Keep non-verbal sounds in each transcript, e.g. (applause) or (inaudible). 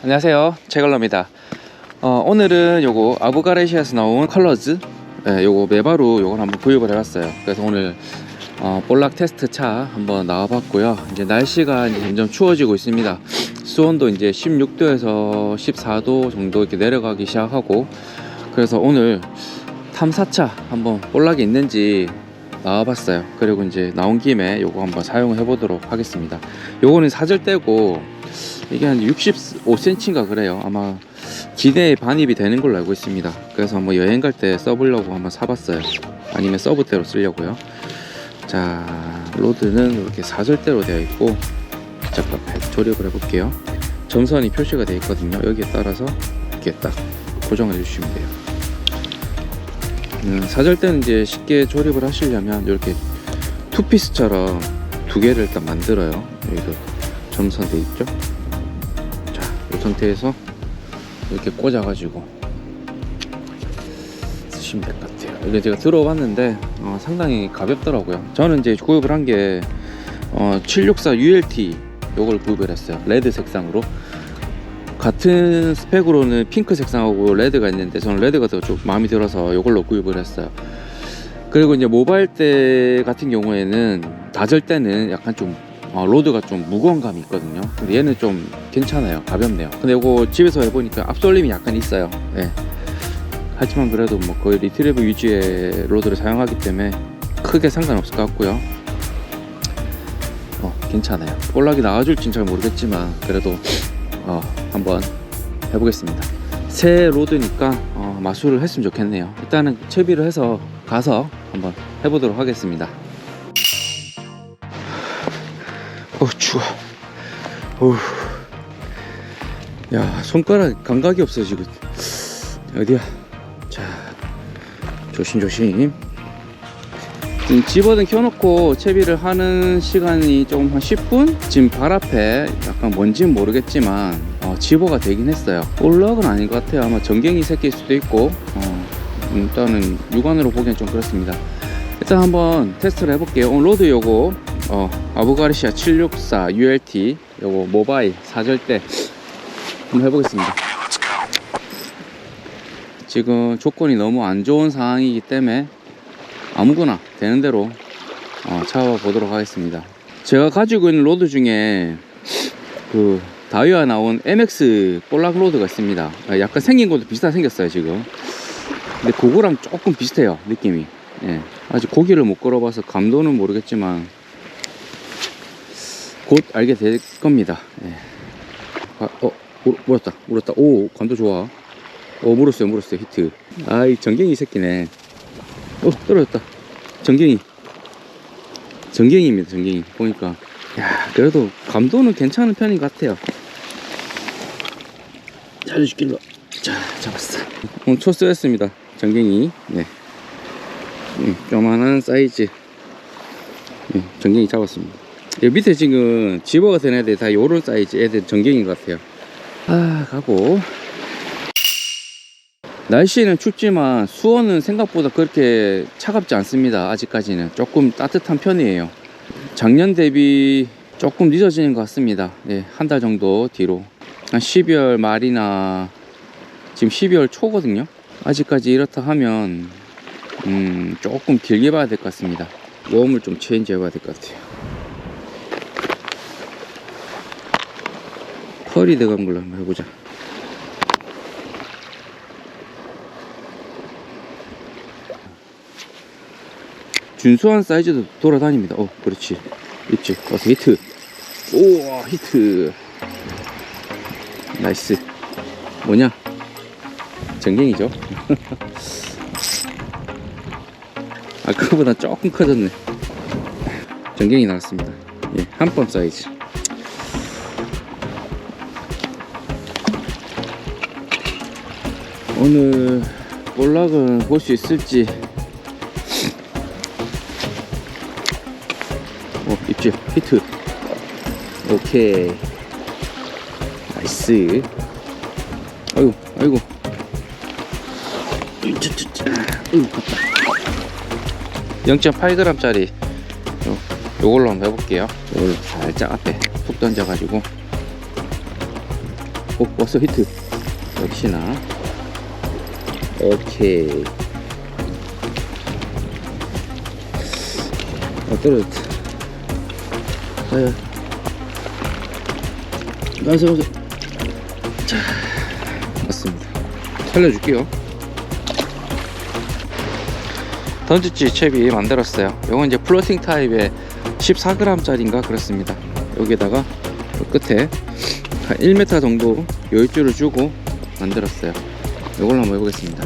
안녕하세요. 채걸러입니다. 어, 오늘은 요거 아부가레시아에서 나온 컬러즈 네, 요거 메바루 요걸 한번 구입을 해봤어요. 그래서 오늘 어, 볼락 테스트 차 한번 나와봤고요. 이제 날씨가 이제 점점 추워지고 있습니다. 수온도 이제 16도에서 14도 정도 이렇게 내려가기 시작하고 그래서 오늘 탐사차 한번 볼락이 있는지 나와봤어요. 그리고 이제 나온 김에 요거 한번 사용해 보도록 하겠습니다. 요거는 사절대고 이게 한 65cm인가 그래요. 아마 기내에 반입이 되는 걸로 알고 있습니다. 그래서 뭐 여행 갈 때 써보려고 한번 사봤어요. 아니면 서브대로 쓰려고요. 자, 로드는 이렇게 사절대로 되어 있고, 잠깐 조립을 해볼게요. 점선이 표시가 되어 있거든요. 여기에 따라서 이렇게 딱 고정을 해주시면 돼요. 음, 사절대는 이제 쉽게 조립을 하시려면 이렇게 투피스처럼 두 개를 일단 만들어요. 여기도 점선 돼 있죠. 이 상태에서 이렇게 꽂아가지고 쓰시면 될 것 같아요. 이게 제가 들어봤는데 어, 상당히 가볍더라고요. 저는 이제 구입을 한 게 어, 764 ULT 요걸 구입을 했어요. 레드 색상으로. 같은 스펙으로는 핑크 색상하고 레드가 있는데 저는 레드가 더 좀 마음에 들어서 요걸로 구입을 했어요. 그리고 이제 모바일 때 같은 경우에는 다절 때는 약간 좀 어, 로드가 좀 무거운 감이 있거든요. 근데 얘는 좀 괜찮아요. 가볍네요. 근데 이거 집에서 해보니까 앞솔림이 약간 있어요. 네. 하지만 그래도 뭐 거의 리트리브 위주의 로드를 사용하기 때문에 크게 상관없을 것 같고요. 어, 괜찮아요. 볼락이 나와줄진 잘 모르겠지만 그래도 어, 한번 해보겠습니다. 새 로드니까 어, 마술을 했으면 좋겠네요. 일단은 채비를 해서 가서 한번 해보도록 하겠습니다. 추워 어우 야 손가락 감각이 없어 지금. 어디야? 자 조심조심. 지금 집어든 켜놓고 채비를 하는 시간이 조금 한 10분? 지금 발 앞에 약간 뭔지는 모르겠지만 어, 집어가 되긴 했어요. 볼락은 아닌 것 같아요. 아마 전갱이 새끼일 수도 있고 어, 일단은 육안으로 보기엔 좀 그렇습니다. 일단 한번 테스트를 해볼게요. 오늘 로드 요거 어, 아부가르시아 764 ULT 요거 모바일 4절대 한번 해보겠습니다. 지금 조건이 너무 안 좋은 상황이기 때문에 아무거나 되는 대로 어, 잡아보도록 하겠습니다. 제가 가지고 있는 로드 중에 그 다이와 나온 MX 볼락 로드가 있습니다. 아, 약간 생긴 것도 비슷하게 생겼어요 지금. 근데 그거랑 조금 비슷해요 느낌이. 예. 아직 고기를 못 걸어봐서 감도는 모르겠지만 곧 알게 될 겁니다. 예. 아, 어, 물, 물었다, 물었다. 오, 감도 좋아. 오, 물었어요, 물었어요. 히트. 아이, 전갱이 새끼네. 어, 떨어졌다. 전갱이. 전갱이입니다, 전갱이. 보니까. 야, 그래도 감도는 괜찮은 편인 것 같아요. 잘해주길로. 자, 잡았어. 오늘 초스였습니다. 전갱이. 네. 음, 요만한 사이즈. 네, 전갱이 잡았습니다. 여기 밑에 지금 집어가 된 애들 다 요런 사이즈 애들 전갱인 것 같아요. 아 가고. 날씨는 춥지만 수온은 생각보다 그렇게 차갑지 않습니다. 아직까지는. 조금 따뜻한 편이에요. 작년 대비 조금 늦어지는 것 같습니다. 네, 한달 정도 뒤로. 한 12월 말이나 지금 12월 초거든요. 아직까지 이렇다 하면 음, 조금 길게 봐야 될 것 같습니다. 웜을 좀 체인지 해봐야 될 것 같아요 펄이 들어간 걸로 한번 해보자. 준수한 사이즈도 돌아다닙니다. 어, 그렇지. 있지. 와서 히트. 우와, 히트. 나이스. 뭐냐? 전갱이죠. (laughs) 아까보다 조금 커졌네. 전갱이 나왔습니다. 예, 한번 사이즈. 오늘 볼락은 볼 수 있을지. 어 입질 히트. 오케이. 나이스. 아이고 아이고. 아이고 갔다 0.8g 짜리. 요, 요걸로 한번 해볼게요. 요걸로 살짝 앞에 푹 던져가지고. 오 왔어 히트. 역시나 오케이. 아 떨어졌다 아야. 가서 가서 자 맞습니다. 살려줄게요. 던지지 채비 만들었어요. 이건 이제 플로팅 타입의 14g 짜리인가 그렇습니다. 여기에다가 요 끝에 한 1m 정도 여유줄을 주고 만들었어요 이걸로 한번 해보겠습니다.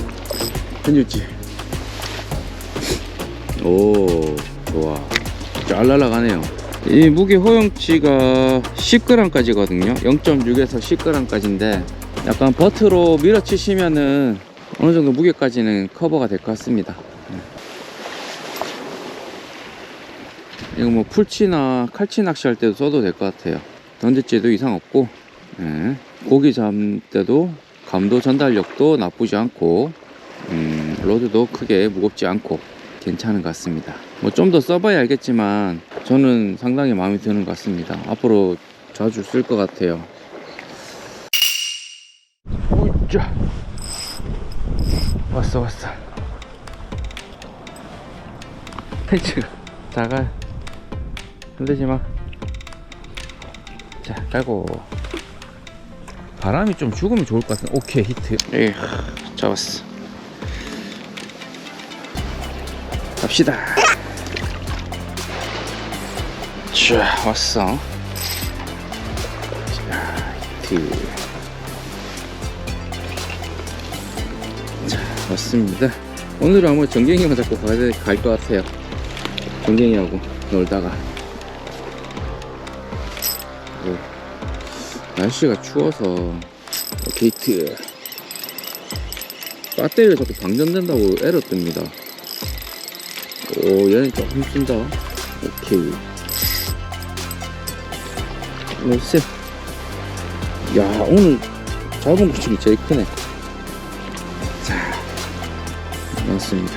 던질지? 오 좋아. 잘 날아가네요. 이 무게 허용치가 10g까지거든요. 0.6에서 10g까지인데 약간 버트로 밀어치시면은 어느 정도 무게까지는 커버가 될 것 같습니다. 이거 뭐 풀치나 칼치 낚시할 때도 써도 될 것 같아요. 던질지도 이상 없고 예. 고기 잡을 때도 감도 전달력도 나쁘지 않고 음, 로드도 크게 무겁지 않고 괜찮은 것 같습니다. 뭐 좀 더 써봐야 알겠지만 저는 상당히 마음에 드는 것 같습니다. 앞으로 자주 쓸 것 같아요. 오자 왔어 왔어. 펜치가. 작아요 흔들지 마. 자, 깔고. 바람이 좀 죽으면 좋을 것 같은. 오케이, 히트. 에이, 잡았어. 갑시다. 자, 왔어. 자, 히트. 자, 왔습니다. 오늘은 아마 정경이만 잡고 갈것 같아요. 정경이하고 놀다가. 오, 날씨가 추워서 게이트 배터리가 자꾸 방전된다고 에러 뜹니다. 오 얘는 조금 쓴다. 오케이. 오세 야 오늘 것 중에 제일 크네. 자 나왔습니다.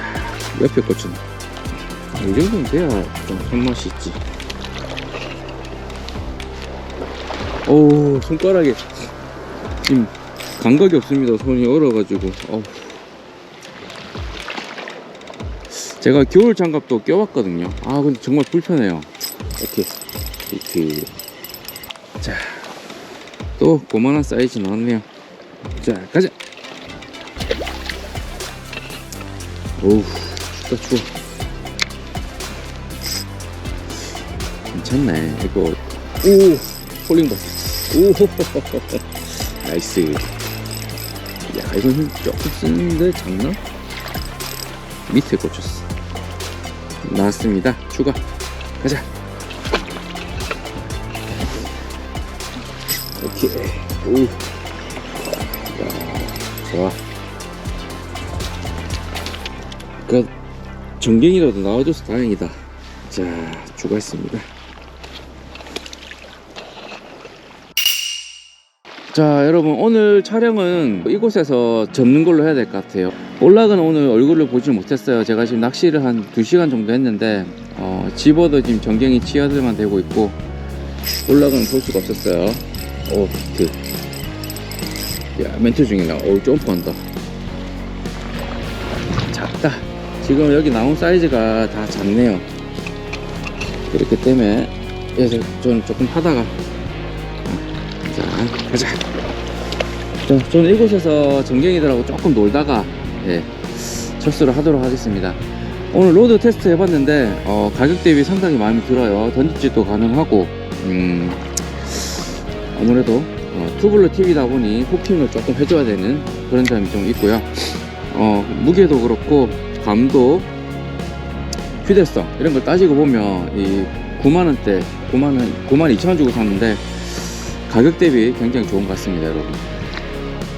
옆에 꽂힌 이 정도면 돼야 좀 손맛이 있지 오 손가락에. 지금 감각이 없습니다 손이 얼어가지고. 어우. 제가 겨울 장갑도 껴왔거든요. 아 근데 정말 불편해요. 오케이 이렇게. 자또 고만한 사이즈 나왔네요. 자 가자. 오우 춥다 추워. 괜찮네. 이거 오 폴링 봐. 오, (laughs) 나이스. 야, 이건 힘 조금 쓰는데 장난? 밑에 꽂혔어. 나왔습니다. 추가. 가자. 오케이. 오. 야, 좋아. 그 전갱이라도 나와줘서 다행이다. 자, 추가했습니다. 자 여러분 오늘 촬영은 이곳에서 접는 걸로 해야 될 것 같아요. 올락은 오늘 얼굴을 보지 못했어요. 제가 지금 낚시를 한 2시간 정도 했는데 어, 집어도 지금 전경이 치어들만 되고 있고 올락은 볼 수가 없었어요. 오 히트 야 멘트 중이나 오 점프한다. 작다. 지금 여기 나온 사이즈가 다 작네요. 그렇기 때문에 그래서 저는 조금 하다가 자, 가자. 자, 저는 이곳에서 정경이들하고 조금 놀다가 예, 철수를 하도록 하겠습니다. 오늘 로드 테스트 해봤는데 어, 가격 대비 상당히 마음에 들어요. 던지지도 가능하고 음, 아무래도 어, 투블러 TV다 보니 후킹을 조금 해줘야 되는 그런 점이 좀 있고요. 어, 무게도 그렇고 감도 휴대성 이런 걸 따지고 보면 이 9만 원대 9만 원 9만 2천 원 주고 샀는데 가격 대비 굉장히 좋은 것 같습니다 여러분.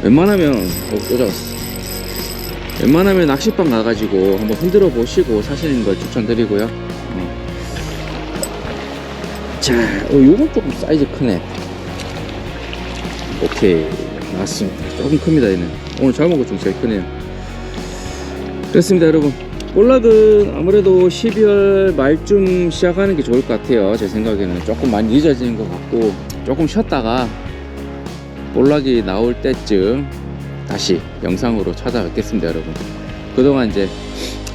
웬만하면 어, 또 잡았어 웬만하면 낚시방 가가지고 한번 흔들어 보시고 사시는 걸 추천드리고요. 어. 자 어, 요건 조금 사이즈 크네. 오케이. 나왔습니다. 조금 큽니다 얘는. 오늘 잡은 것중 제일 크네요. 그렇습니다 여러분 볼락은 아무래도 12월 말쯤 시작하는 게 좋을 것 같아요. 제 생각에는 조금 많이 늦어지는 것 같고 조금 쉬었다가 볼락이 나올 때쯤 다시 영상으로 찾아뵙겠습니다 여러분. 그동안 이제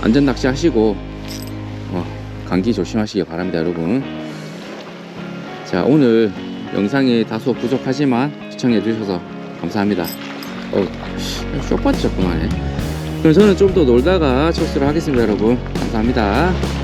안전 낚시 하시고 어, 감기 조심하시기 바랍니다 여러분. 자 오늘 영상이 다소 부족하지만 시청해 주셔서 감사합니다. 어, 쇼파트 자꾸만 해 그럼 저는 좀 더 놀다가 철수를 하겠습니다 여러분. 감사합니다